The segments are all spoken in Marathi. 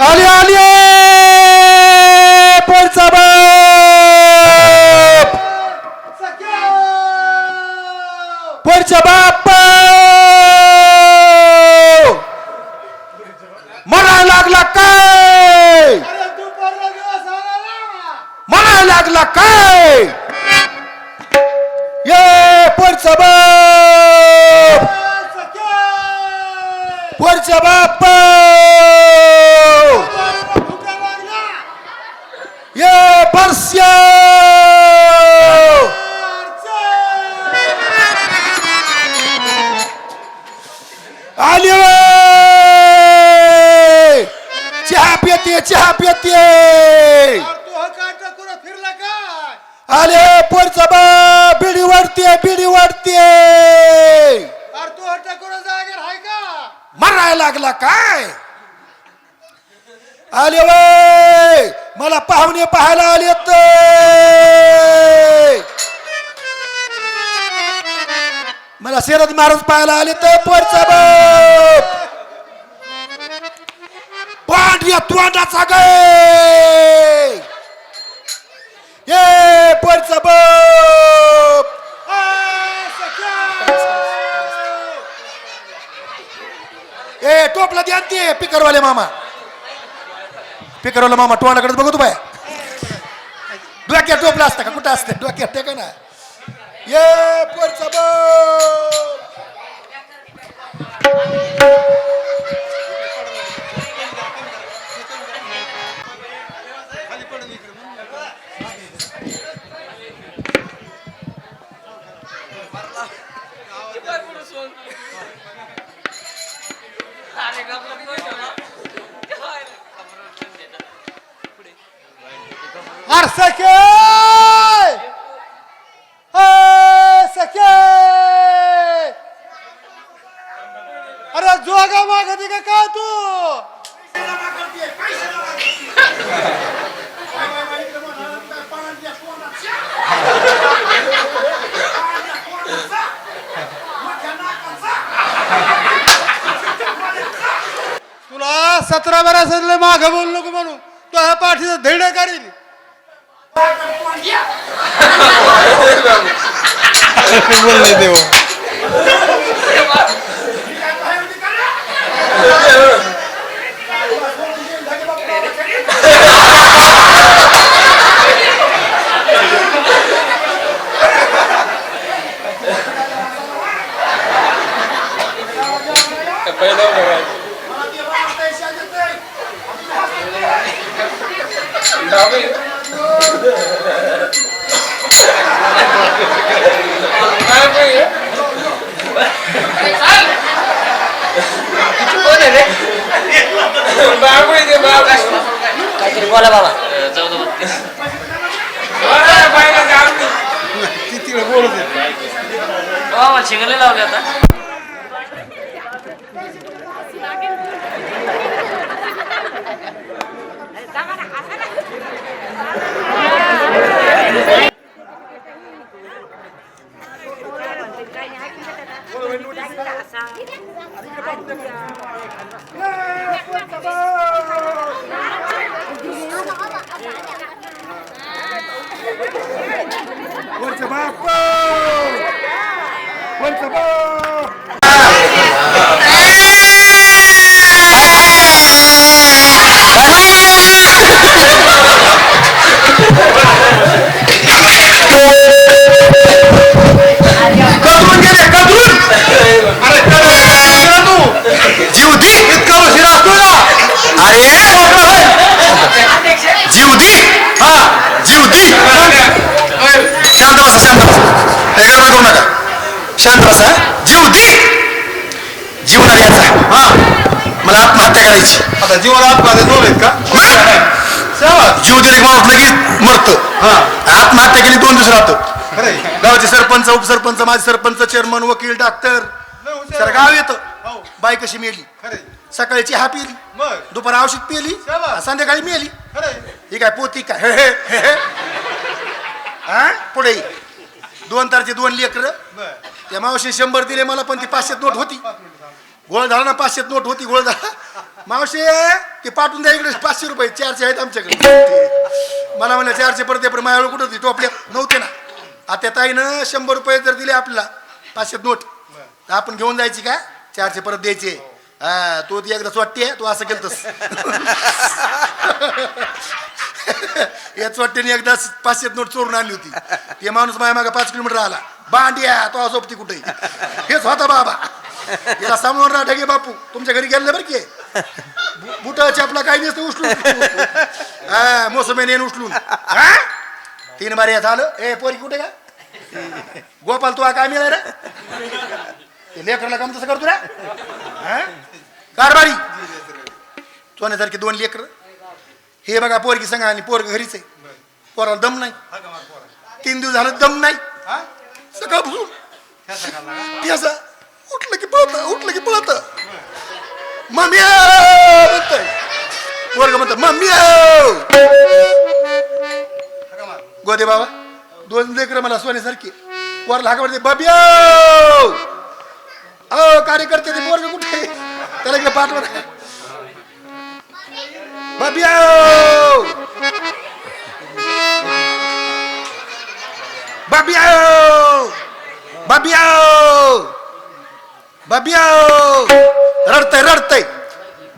आली आली पुढचा बाप! पुढचा बाप ये परस्या आली! चहा पिते चहा पिते फिरला काय आले पुढचा बा बिडी वाढते बिडी वाढते तू हट्टा कुठं जागेर हाय का मरायला लागला काय आले वय मला पाहुणे पाहायला आलेत मला शरद महाराज पाहायला आले तर पुढचा बाप. पांढऱ्या तोंडाचा गे ये पुढचा बाप. ए टोपला द्या ते पिकरवाले मामा. पिकरवलं मामा टुवाडाकडेच बघू तू बाय डोक्यात टोपला असतं का? कुठं असतं? डोक्यात ते का ना. ये पुढचा तू! तुला सतरा बारा सजले माग बोल नको म्हणून. तो ह्या पाठीचं धेड करील काहीतरी yeah. बाबा शिंगले लावले आता वरचं बाप Once above! हा. मला आत्महत्या करायची. आता जीवाला अपघात दोन आहेत का? मग जीव दिले की माणूस लगेच मरत. हा. आत्महत्या केली दोन दिवस राहतं? खरंय. गावाचे सरपंच उपसरपंच माझे सरपंच चेअरमन वकील डॉक्टर लय हुशार सर आहे. गाव येतं. हो. बाई कशी मेली? खरंय. सकाळी चहा पिली मग? दुपार औषध पिली. शाबास. संध्याकाळी मेली. ही काय पोती काय हे, हे, हे, हे. हा? पुढे. दोन तारचे दोन लेकर. बर. त्या मावशी शंभर दिले मला पण ती पाचशेत नोट होती. पाच मिनिटं गोळधारा ना पाचशे नोट होती गोळधारा मावशे ते पाठवून द्या इकडे पाचशे रुपये चारशे आहेत आमच्याकडे. मला म्हणलं चारशे परत पण माझ्यावर कुठं होती? टोपल्या नव्हते ना. आता ताईनं शंभर रुपये जर दिले आपल्याला पाचशे नोट. तर आपण घेऊन जायची का? चारशे परत द्यायचे. हा तू ती एकदा वाटते तू असं केलतस. याच वाटतेने एकदा पाचशे नोट चोरून आणली होती. ते माणूस माझ्या मागे पाच किलोमीटर आला. बांडिया तो झोपती कुठे? हेच होता बाबा. याला सांभाळून राहा ढगे बापू तुमच्या घरी गेले बरं की बुट चपला काही नसतं उचलून. हा मोसमे नेन उचलून. तीन बारी झालं. ए पोरी कुठे का गोपाल तू काय मिळाय रे? ते लेकराला काम तसं करतो रे हा? कारभारी. सोन्यासारखे दोन लेकर. हे बघा पोरगी सांगा आणि पोरग घरीच आहे. पोराला दम नाही. तीन दिवस झालं दम नाही. का? ती असं उठलं की पळत उठलं की पळत. मम्मी म्हणतोय. पोरग म्हणत मम्मी? गोदे बाबा दोन लेकर मला सोन्यासारखी वर हाका म्हणते बाबियो अहो कार्यकर्ते ते पोरग कुठे त्याला इकडे पाठवर बाबियो बाबियो बाबियो बाबियो रडतय रडतय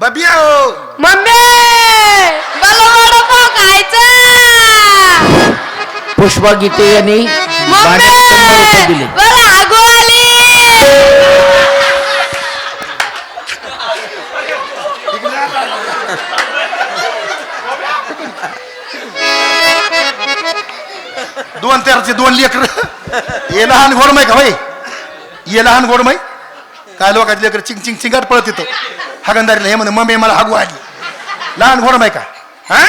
बाबियो मम्मी मला वडापाव खायचा पुष्पा गीते यांनी मम्मी दिले. मला आगो आली. दोन दोन लेकर. ये लहान घोडमय का भाई? ये लहान घोडमय काय लोकांचे लेकर चिंग चिंग चिंगाट पळत येतो. हागंदारीला हे म्हणे मम्मी मला हागू आली. लहान घोडमय का? हा?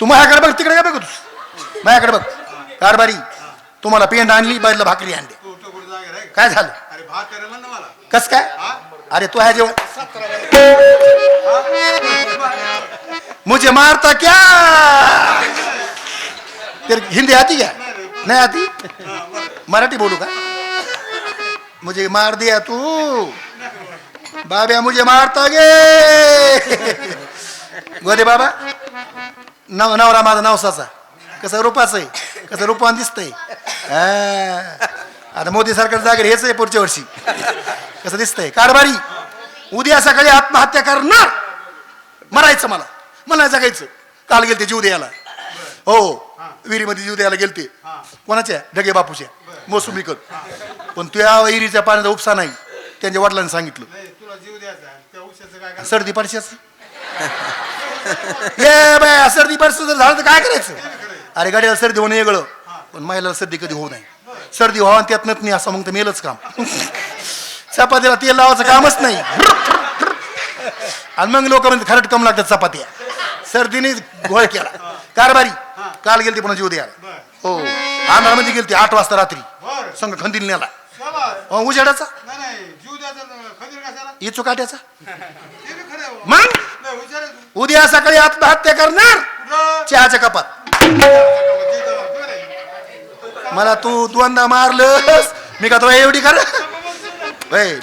तू माझ्याकडे बघ तिकडे काय बघ तू माझ्याकडे बघ. कारभारी तुम्हाला पेंड आणली बाजूला भाकरी आणली. काय झालं? कस काय? अरे तू आहे जेवण. मुझे मारता क्या? हिंदी आती क्या? नहीं आती? मराठी बोलू का? मुझे मार दिया तू. बाब्या मुझे मारता गे. गोदे बाबा नव नवरा माझा नवसाचा. कसं रुपाचं आहे? कसं रुपान दिसतंय? हा. आता मोदी सरकार जागेर हेच आहे पुढच्या वर्षी. कसं दिसतंय? कारभारी. उद्या सकाळी आत्महत्या करणार. मरायचं मला. मला जगायचं. काल गेल त्याची उद्याला हो. विहिरीमध्ये जीव द्यायला गेलते. कोणाच्या ढगे बापूच्या मोसुमीकड पण त्या विहिरीच्या पाण्याचा उपसा नाही. त्यांच्या वडिलांनी सांगितलं? सर्दी बाय सर्दी पडस जर झालं तर काय करायचं? अरे गाडीला सर्दी होणं वेगळं. पण महिलाला सर्दी कधी होऊ नये. सर्दी व्हावं त्यात नत नाही असं मग तर मेलच काम. चपातीला तेल लावायचं कामच नाही. आणि मग लोक म्हणजे खरट कम लागतात चपात्या. सर्दीने घोळ केला. कारभारी. काल गेलते पुन्हा जीव बरं. हो. अंधारामध्ये गेलते आठ वाजता रात्री. संघ खंदील नेला. उजेडाचा? इचू काट्याचा. मग? उद्या सकाळी आत्महत्या करणार? चहाच्या कपात. मला तू दोनदा मारलंस. मी का तुला एवढी कर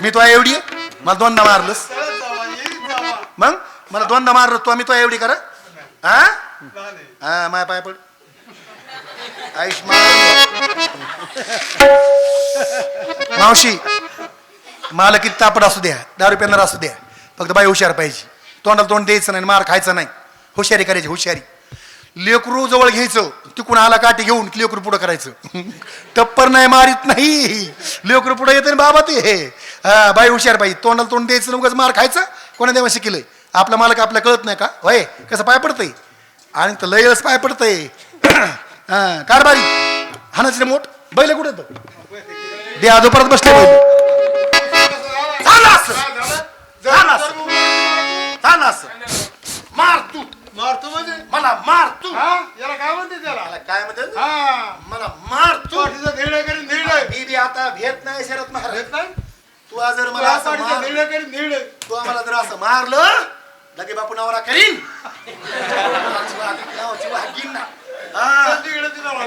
मी तुला एवढी? मला दोनदा मारलंस. मग? मला दोनदा मारलं तू मी तुला एवढी कर हा. हा माय पाय पड. आयुष्मान मावशी मला किती तापड असू द्या दारू पेणार असू द्या. फक्त बाई हुशार पाहिजे. तोंडाला तोंड द्यायचं नाही मार खायचं नाही. हुशारी करायची हुशारी. लेकरू जवळ घ्यायचं तिकून आला काठी घेऊन लेकरू पुढं करायचं. टप्पर नाही मारित नाही. लेकरू पुढं येतं बाबा ते. हे हा बाई हुशार पाहिजे. तोंडाला तोंड द्यायचं उगाच मार खायचं. कोणा देवा शिकलंय? आपला मालक आपल्या कळत नाही का? होय कसं पाय पडतंय? आणि तर लयच पाय पडतंय. हा कारभारी. हानाचे मोठ. बैल कुठे दे आजो परत बसले मार तू. मारतो म्हणजे? मला मार तू. याला काय म्हणते त्याला? काय म्हणते? मला मार तू. धीडे करीन धीडे मी बी आता भेट नाही शरद महाराज येत नाही? तू आज जर मला असं मार- तू आम्हाला जर असं मारलं लगे बापू नवरा करीन.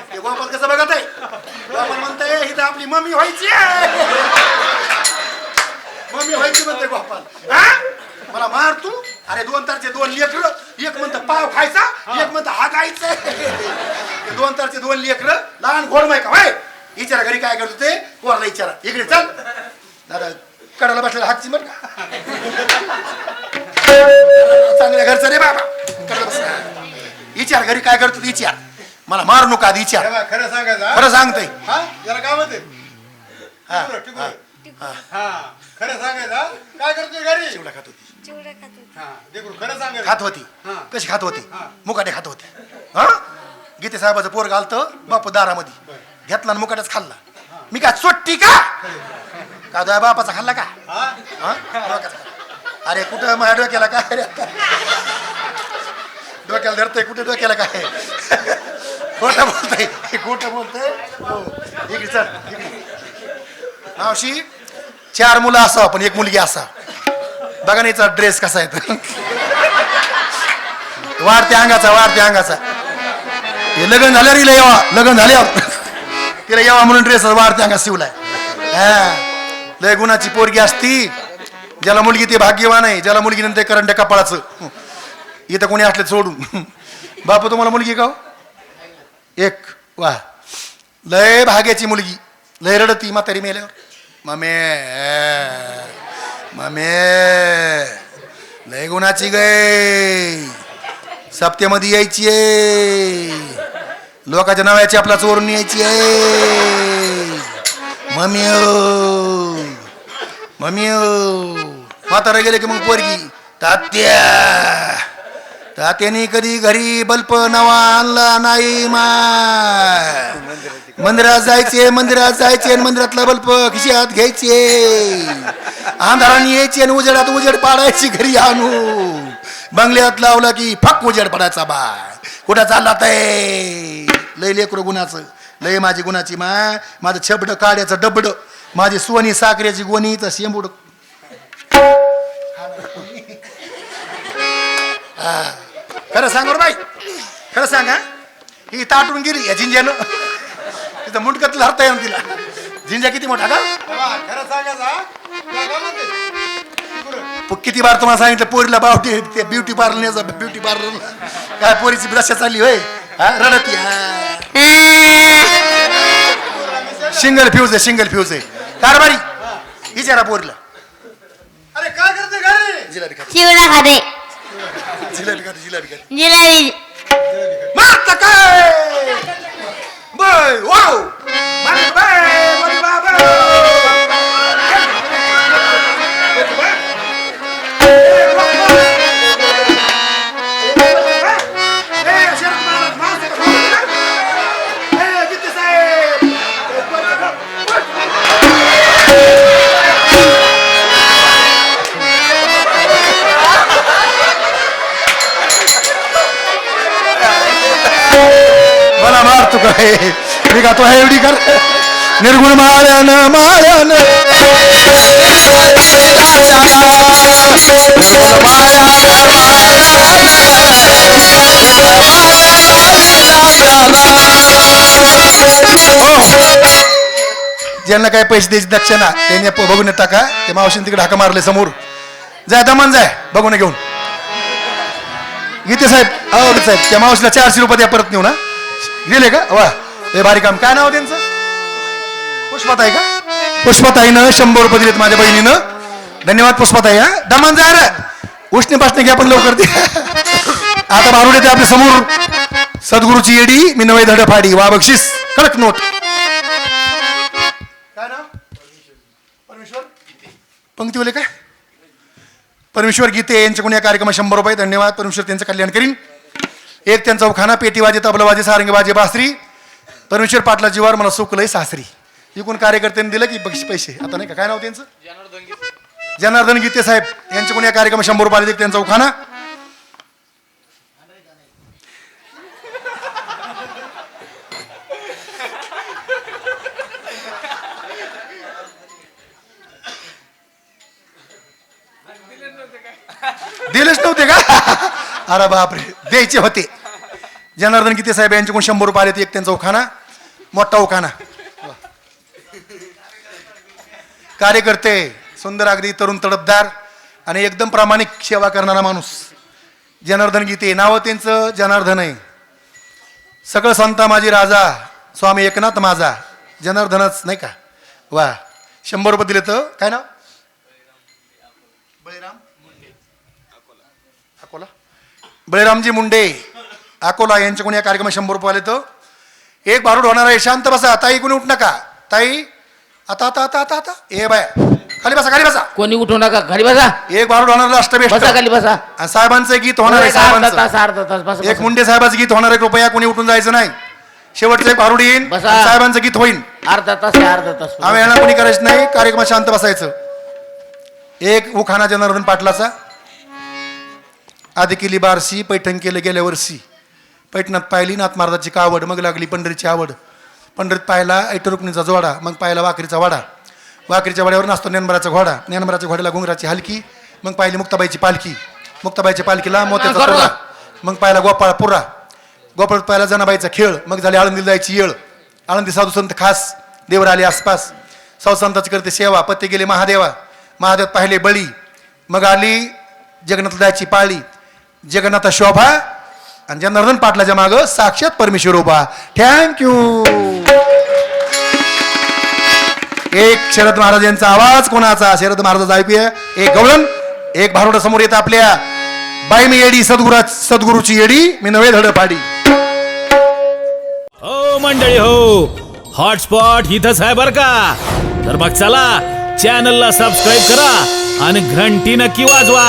ते गोपाल कसं बघत आहे गोपाल म्हणतंय ही तर आपली मम्मी व्हायची मम्मी व्हायची म्हणते गोपाल हा? मला मार तू अरे दोन तारचे दोन लेकर एक म्हणतं पाव खायचा एक म्हणतं हा खायचं ते दोन तारचे दोन लेकर लहान घोडमाय का भाई विचारा घरी काय करत होते कोणाला विचारा इकडे चल दादा कडाला बसलेला हातची का चांगल्या घरचं रे बाबा. बसला विचार घरी काय करतो ते विचार. मला मारू नका आधी विचार. तेव्हा खरं सांगायचं हा? खरं सांगतोय. हा? याला काय म्हणते? हा. हा, हा. खरं सांगायचं हा? काय करतोय घरी? चिवडा खात होती. हा टिकूर खरं सांगायचं. खात होती. हा. कशी खात होती? हा. मुकाटे खात होती. हा? गीते साहेबाचं पोर घालतं बापू दारामध्ये. घेतला आणि मुकाट्याच खाल्ला. मी काय चोट्टी का? का तुझ्या बापाचा खाल्ला का? हा? हा? खाल्ला. अरे कुठं माझ्या डोक्याला काय? रे? डोक्याला धरतंय कुठे डोक्याला काय? खोटं बोलतंय खोटं बोलतंय. हो इकडे चल मावशी चार मुलं असावं पण एक मुलगी असा. बघा ना ड्रेस कसा आहे वाढत्या अंगाचा वाढत्या अंगाचा. हे लग्न झालं रे येवा लग्न झाल्यावर. तिला येवा म्हणून ड्रेस वाढत्या अंगात शिवलाय. हा. लय गुणाची पोरगी असती. ज्याला मुलगी ते भाग्यवान आहे ज्याला मुलगी नंतर करंट कपाळाचं. इथं कोणी असले सोडून. बापू तुम्हाला मुलगी का हो? एक. वा. लय भाग्याची मुलगी. लय रडती म्हातारी मेल्यावर. मामे मामे लय गुणाची गय. सप्त्यामध्ये यायची आहे. लोकांच्या नव्याची आपला चोरून यायची आहे. मम्मी हो. मम्मी म्हातारा गेले की मग पोरगी? तात्या तात्याने कधी घरी बल्प नवा आणला नाही मा मंदिरात जायचे मंदिरात जायचे मंदिरातला बल्प खिशात घ्यायचे. अंधाराने यायचे आणि उजेडात उजेड पाडायची घरी आणू बंगल्यात लावला की फक उजेड पडायचा बा कुठं चालला ते? लय लेकरू गुणाचं. लय माझी गुणाची मा माझं छबड काढ्याचं डबड. माझी सोनी साखरेची गोणी तर शेंबूड. हा. खरं सांग बरं बाई. खरं सांग हा. ही ताटून गेली या झिंज्यानं. तिथं मुंडकत हरता येऊन तिला. झिंजा किती मोठा का? किती बार तुम्हाला सांगितलं पोरीला बावटी ते ब्युटी पार्लर ब्युटी पार्लर काय पोरीची दशा चालली होय? हा रडती सिंगल फ्यूज आहे सिंगल फ्यूज आहे. कारभारी. विचारा पोरीला अरे काय करते घरी? जिलाबी खाते चिवडा खाते. जिलाबी खाते जिलाबी खाते जिलेबी मारता काय? निर्गुण माळ्यानं माळ्यानं. ज्यांना काय पैसे द्यायची दक्षिणा त्यांनी प- बघून टाका ते मावशीने तिकडे हाका मारले समोर. जाय दमन जाय बघून घेऊन. गीते साहेब अहो साहेब त्या मावशीला चारशे रुपये द्या परत नेऊ ना गेले का? वा हे भारी काम. काय नाव त्यांचं? पुष्पाताई का? पुष्पाताईनं शंभर रुपये दिलेत माझ्या बहिणीनं. धन्यवाद पुष्पाताई हा. दमन रे. उष्णे पासणे घ्या पण लवकर आता भारुडे ते आपल्यासमोर. सद्गुरूची येडी मी नवे धड फाडी. वा बक्षीस. कडक नोट. काय नाव? परमेश्वर. पंक्तीवले काय? परमेश्वर गीते यांच्या कोणी या कार्यक्रमात शंभर रुपये. धन्यवाद. परमेश्वर त्यांचं कल्याण करीन. एक त्यांचा उखाना पेटी वाजे तबला वाजे सारंगी वाजे बासरी. परमेश्वर पाटला जीवार मला सुकलंय सासरी. इकून कार्यकर्त्यांनी दिलं की बक्षीस पैसे. आता नाही का? काय नाव त्यांचं? जनार्दन गीते साहेब. यांच्याकडून या कार्यक्रम शंभर रुपये आले त्यांचा उखाना दिलेच नव्हते का? अरे बापरे. द्यायचे होते. जनार्दन गीते साहेब यांच्याकडून शंभर रुपये आले एक त्यांचा उखाना मोठा उखाना कार्यकर्ते सुंदर अगदी तरुण तडपदार आणि एकदम प्रामाणिक सेवा करणारा माणूस. जनार्दन गीते नावं त्यांचं जनार्दन आहे. सगळं संता माझी राजा स्वामी एकनाथ माझा जनार्दनच नाही का? वा शंभर रुपये दिले तर काय ना बळीराम अकोला. बळीरामजी मुंडे अकोला यांच्याकडून या कार्यक्रमात शंभर रुपये आले तर. एक बारूड होणार आहे शांत बसा ताई कोणी उठ नका. ताई आता आता आता आता आता. ए बाय खाली बसा खाली बसा. कोणी उठू नका खाली बसा. एक बारूड होणार अष्टबेस्ट बसा खाली बसा. आणि साहेबांचं गीत होणार आहे साहेबांचं. अर्धा तास बसा एक बसा. मुंडे साहेबाचं गीत होणार आहे कृपया कोणी उठून जायचं नाही. शेवटचं एक बारूड येईन बसा. आणि साहेबांचं गीत होईल अर्धा तास आहे, अर्धा तास. आम्ही यांना कोणी करायचं नाही कार्यक्रमात शांत बसायचं. एक उखाणा जनार्दन पाटलाचा. आधी केली बारशी पैठण केलं गेल्या वर्षी. पैठणात पाहिली नाथ महाराजाची कावड मग लागली पंढरीची आवड. पंढरीत पाहिला ऐटरुक्णीचा जोडा मग पाहिला वाकरीचा वाडा. वाकरीच्या वाड्यावर नाचतो ज्ञानभराचा घोडा. ज्ञानभराच्या घोड्याला घुंगराची हलकी मग पाहिली मुक्ताबाईची पालखी. मुक्ताबाईच्या पालखीला मोत्याचा. तुरा मग पाहिला गोपाळ पुरा गोपाळ पाहिला जनाबाईचा खेळ. मग झाली आळंदीला जायची येळ. आळंदी साधू संत खास. देवर आले आसपास. साधू संताची करते सेवा. पत्ते गेले महादेवा. महादेव पाहिले बळी. मग आली जगन्नाथ जायची पाळी. जगन्नाथ शोभा. आणि जनार्दन पाटलाच्या माग साक्षात परमेश्वर उभा. थँक्यू एक शरद महाराज यांचा आवाज कोणाचा? शरद महाराजाचा ऐकूया. एक गवळण एक भारुड समोर येत आपल्या बाई मी येडी सद्गुरा सद्गुरूची येडी मी नवे धड पाडी हो मंडळी हो. हॉटस्पॉट इथंच आहे बर का? तर मग चला चॅनलला सबस्क्राईब करा आणि घंटी नक्की वाजवा.